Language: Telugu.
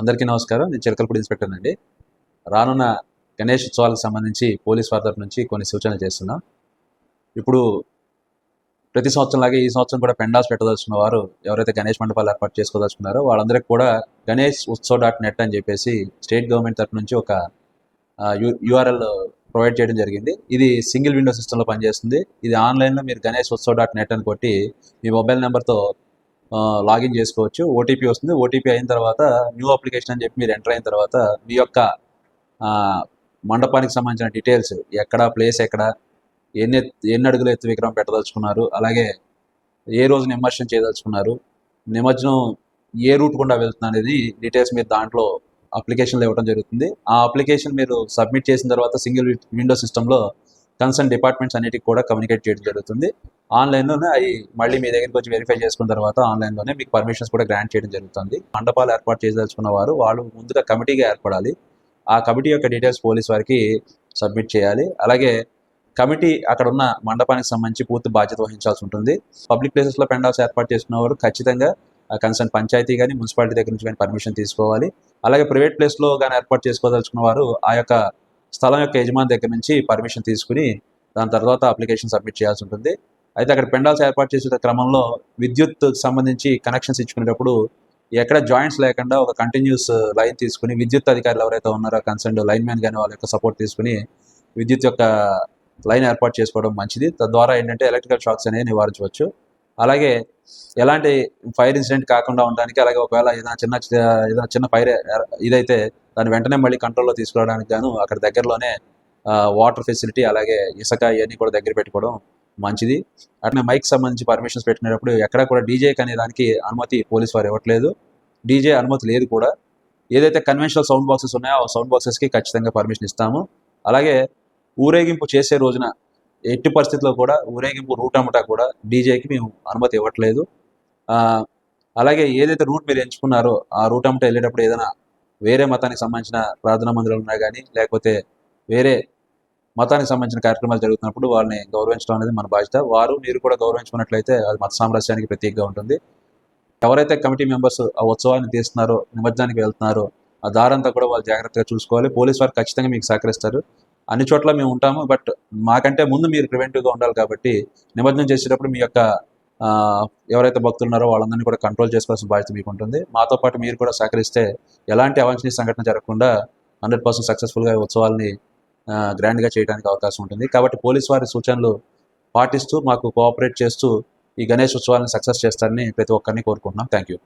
అందరికీ నమస్కారం. నేను చిరకలపూడి ఇన్స్పెక్టర్ అండి. రానున్న గణేష్ ఉత్సవాలకు సంబంధించి పోలీస్ వారి నుంచి కొన్ని సూచనలు చేస్తున్నాం. ఇప్పుడు ప్రతి సంవత్సరంలాగే ఈ సంవత్సరం కూడా పెండాస్ పెట్టదలుచుకున్న వారు ఎవరైతే గణేష్ మండపాలు ఏర్పాటు చేసుకోదలుచుకున్నారో వాళ్ళందరికీ కూడా గణేష్ ఉత్సవ్ డాట్ నెట్ అని చెప్పేసి స్టేట్ గవర్నమెంట్ తరఫు నుంచి ఒక యూఆర్ఎల్ ప్రొవైడ్ చేయడం జరిగింది. ఇది సింగిల్ విండో సిస్టంలో పనిచేస్తుంది. ఇది ఆన్లైన్లో మీరు గణేష్ ఉత్సవ్ డాట్ నెట్ అని కొట్టి మీ మొబైల్ నెంబర్తో లాగిన్ చేసుకోవచ్చు. ఓటీపీ వస్తుంది. ఓటీపీ అయిన తర్వాత న్యూ అప్లికేషన్ అని చెప్పి మీరు ఎంటర్ అయిన తర్వాత మీ యొక్క ఆ, మండపానికి సంబంధించిన డీటెయిల్స్ ఎక్కడ ప్లేస్ ఎక్కడ ఎన్ని ఎన్ని అడుగులు ఎత్తు విగ్రహం పెట్టదలుచుకున్నారు అలాగే ఏ రోజు నిమజ్జనం చేయదలుచుకున్నారు నిమజ్జనం ఏ రూట్ గుండా వెళ్తుంది అనేది డీటెయిల్స్ మీరు దాంట్లో అప్లికేషన్లో ఇవ్వడం జరుగుతుంది. ఆ అప్లికేషన్ మీరు సబ్మిట్ చేసిన తర్వాత సింగిల్ విండో సిస్టంలో కన్సర్న్ డిపార్ట్మెంట్స్ అన్నిటికి కూడా కమ్యూనికేట్ చేయడం జరుగుతుంది. ఆన్లైన్లోనే అవి మళ్ళీ మీ దగ్గరికి వచ్చి వెరిఫై చేసుకున్న తర్వాత ఆన్లైన్లోనే మీకు పర్మిషన్స్ కూడా గ్రాంట్ చేయడం జరుగుతుంది. మండపాలు ఏర్పాటు చేయదలుచుకున్న వారు వాళ్ళు ముందుగా కమిటీగా ఏర్పడాలి. ఆ కమిటీ యొక్క డీటెయిల్స్ పోలీస్ వారికి సబ్మిట్ చేయాలి. అలాగే కమిటీ అక్కడ ఉన్న మండపానికి సంబంధించి పూర్తి బాధ్యత వహించాల్సి ఉంటుంది. పబ్లిక్ ప్లేసెస్లో పెండాల్స్ ఏర్పాటు చేసుకున్న వారు ఖచ్చితంగా కన్సర్న్ పంచాయతీ కానీ మున్సిపాలిటీ దగ్గర నుంచి కానీ పర్మిషన్ తీసుకోవాలి. అలాగే ప్రైవేట్ ప్లేస్లో కానీ ఏర్పాటు చేసుకోదలుచుకున్న వారు ఆ యొక్క స్థలం యొక్క యజమాని దగ్గర నుంచి పర్మిషన్ తీసుకుని దాని తర్వాత అప్లికేషన్ సబ్మిట్ చేయాల్సి ఉంటుంది. అయితే అక్కడ పెండాల్స్ ఏర్పాటు చేసే క్రమంలో విద్యుత్ సంబంధించి కనెక్షన్స్ ఇచ్చుకునేటప్పుడు ఎక్కడ జాయింట్స్ లేకుండా ఒక కంటిన్యూస్ లైన్ తీసుకుని విద్యుత్ అధికారులు ఎవరైతే ఉన్నారో కన్సర్న్ లైన్ మ్యాన్ కానీ వాళ్ళ యొక్క సపోర్ట్ తీసుకుని విద్యుత్ యొక్క లైన్ ఏర్పాటు చేసుకోవడం మంచిది. తద్వారా ఏంటంటే ఎలక్ట్రికల్ షాక్స్ అనేవి నివారించవచ్చు. అలాగే ఎలాంటి ఫైర్ ఇన్సిడెంట్ కాకుండా ఉండడానికి అలాగే ఒకవేళ ఏదైనా చిన్న ఏదైనా చిన్న ఫైర్ ఇదైతే దాన్ని వెంటనే మళ్ళీ కంట్రోల్లో తీసుకురావడానికి గాను అక్కడ దగ్గరలోనే వాటర్ ఫెసిలిటీ అలాగే ఇసుక ఇవన్నీ కూడా దగ్గర పెట్టుకోవడం మంచిది. అట్లనే మైక్ సంబంధించి పర్మిషన్స్ పెట్టుకునేటప్పుడు ఎక్కడ కూడా డీజే అనే దానికి అనుమతి పోలీస్ వారు ఇవ్వట్లేదు. డీజే అనుమతి లేదు కూడా. ఏదైతే కన్వెన్షనల్ సౌండ్ బాక్సెస్ ఉన్నాయో ఆ సౌండ్ బాక్సెస్కి ఖచ్చితంగా పర్మిషన్ ఇస్తాము. అలాగే ఊరేగింపు చేసే రోజున ఎట్టి పరిస్థితుల్లో కూడా ఊరేగింపు రూట్ అమ్మటా కూడా డీజేకి మేము అనుమతి ఇవ్వట్లేదు. అలాగే ఏదైతే రూట్ మీరు ఎంచుకున్నారో ఆ రూట్ అమ్మట వెళ్ళేటప్పుడు ఏదైనా వేరే మతానికి సంబంధించిన ప్రార్థనా మందిరాలు ఉన్నా కానీ లేకపోతే వేరే మతానికి సంబంధించిన కార్యక్రమాలు జరుగుతున్నప్పుడు వాళ్ళని గౌరవించడం అనేది మన బాధ్యత. వారు మీరు కూడా గౌరవించుకున్నట్లయితే అది మత సామరస్యానికి ప్రత్యేకంగా ఉంటుంది. ఎవరైతే కమిటీ మెంబర్స్ ఆ ఉత్సవాన్ని తీస్తున్నారో నిమజ్జనానికి వెళ్తున్నారో ఆ దారంతా కూడా వాళ్ళు జాగ్రత్తగా చూసుకోవాలి. పోలీస్ వారు ఖచ్చితంగా మీకు సహకరిస్తారు. అన్ని చోట్ల మేము ఉంటాము బట్ మాకంటే ముందు మీరు ప్రివెంటివ్గా ఉండాలి కాబట్టి నిమజ్జనం చేసేటప్పుడు మీ యొక్క ఎవరైతే భక్తులు ఉన్నారో వాళ్ళందరినీ కూడా కంట్రోల్ చేసుకోవాల్సిన బాధ్యత మీకు ఉంటుంది మాతో పాటు మీరు కూడా సహకరిస్తే ఎలాంటి అవాంఛనీయ సంఘటన జరగకుండా హండ్రెడ్ పర్సెంట్ సక్సెస్ఫుల్గా ఉత్సవాల్ని గ్రాండ్గా చేయడానికి అవకాశం ఉంటుంది. కాబట్టి పోలీస్ వారి సూచనలు పాటిస్తూ మాకు కోఆపరేట్ చేస్తూ ఈ గణేష్ ఉత్సవాలను సక్సెస్ చేస్తారని ప్రతి ఒక్కరిని కోరుకుంటున్నాం. Thank you